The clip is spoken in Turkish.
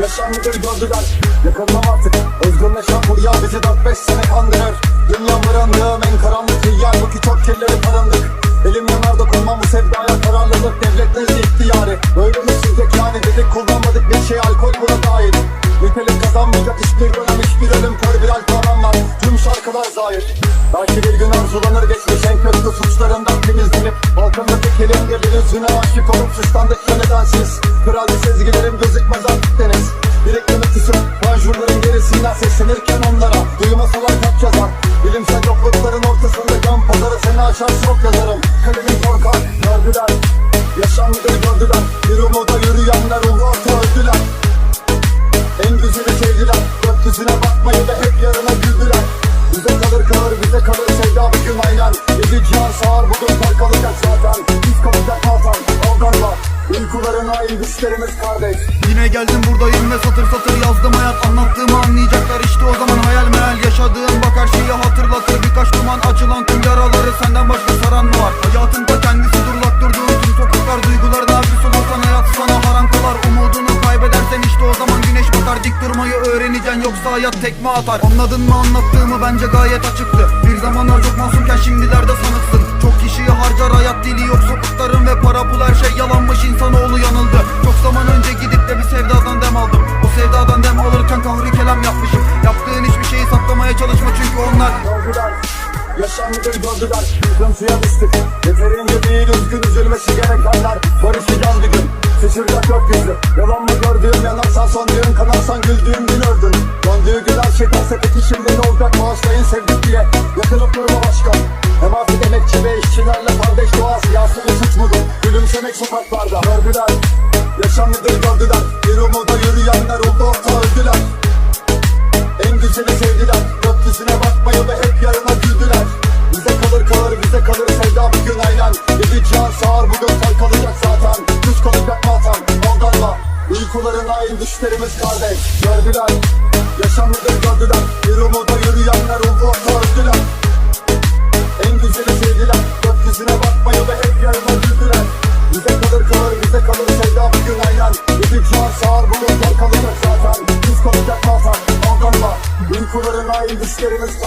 Yaşanlıdır gördüler. Yakınlam artık. Özgürleşen buraya bizi 4-5 sene kandırır. Dünya mırındığım en karanlık yer. Bu ki çok kirleri tarındık Elim yanar dokunmam bu sevdaya kararlılık. Devletlerin ihtiyarı. Böyle hırsızlık yani dedik kullanmadık. Bir şey alkol buna dair. Nitelik kazanmayacak hiçbir dönem hiçbir ölüm Kör bir alfanan var tüm şarkılar zahir. Belki bir gün arzulanır geçmiş en kötü suçlarından temizlenip Balkondaki kelimde bir yüzüne aşık olup suçlandık. Nedensiz Kral aşar çok yazarım. Kalemin korkar gördüler. Yaşanlıdır gördüler. Bir umuda yürüyenler umrata öldüler. En güzeli sevdiler. Gökyüzüne bakmayı da hep yarına güldüler. Bize kalır kalır bize kalır sevda bir gün aynen. Yedi cihan sağır bugün kar kalacak zaten. Biz kalacak kalsan aldanma Uykularına in düşlerimiz kardeş. Yine geldim buradayım ve satır satır yazdım hayat. Anlattığımı anlayacaklar işte o zaman hayal meyal. Yaşadığım bak her şeyi hatırlatır. Birkaç duman açılan tüm senden başka saran mı var? Hayatında kendisi durlak durduğun tüm sokaklar Duygularına hapis olursan hayat sana haram kalar. Umudunu kaybedersen işte o zaman güneş batar. Dik durmayı öğreneceksin yoksa hayat tekme atar. Anladın mı anlattığımı? Bence gayet açıktı. Bir zamanlar çok masumken şimdilerde sanıksın. Çok kişiyi harcar hayat dili yok sokakların ve para pul her şey yalanmış. İnsanoğlu yanıldı. Çok zaman önce gidip Yaşanlıdır gördüler Sıkıntıya düştük. Yeterince değil üzgün üzülmesi gerekenler Barışacağız bir gün. Şaşıracak gökyüzü Yalan mı gördüğüm yanarsan söndüğün kanarsan güldüğüm gün öldün Döndüğü gün her şeyden sepeti şimdi ne olacak? Bağışlayın sevdik diye. Yakılıp durma başka Hem artık emekçi ve işçilerle kardeş doğa Siyasi bir suç mudur Gülümsemek sokaklarda. Gördüler. Yaşanlıdır gördüler. Bir umuda yürüyenler oldu orta öldüler. En güzeli sevdiler. Gökyüzüne bakmayı aynen Yedi cihan sağır bugün kar kalacak zaten. Düz kalacak matan aldanma Uykularına in düşlerimiz kardeş. Gördüler Yaşamlıdır gördüler. Bir umuda yürüyenler orta öldüler. En güzeli sevdiler. Gökyüzüne bakmayı ve hep yarına güldüler. Bize kalır kalır bize kalır sevda bir gün aynen. Yedi cihan sağır bugün kar kalacak zaten. Düz kalacak matan aldanma Uykularına in düşlerimiz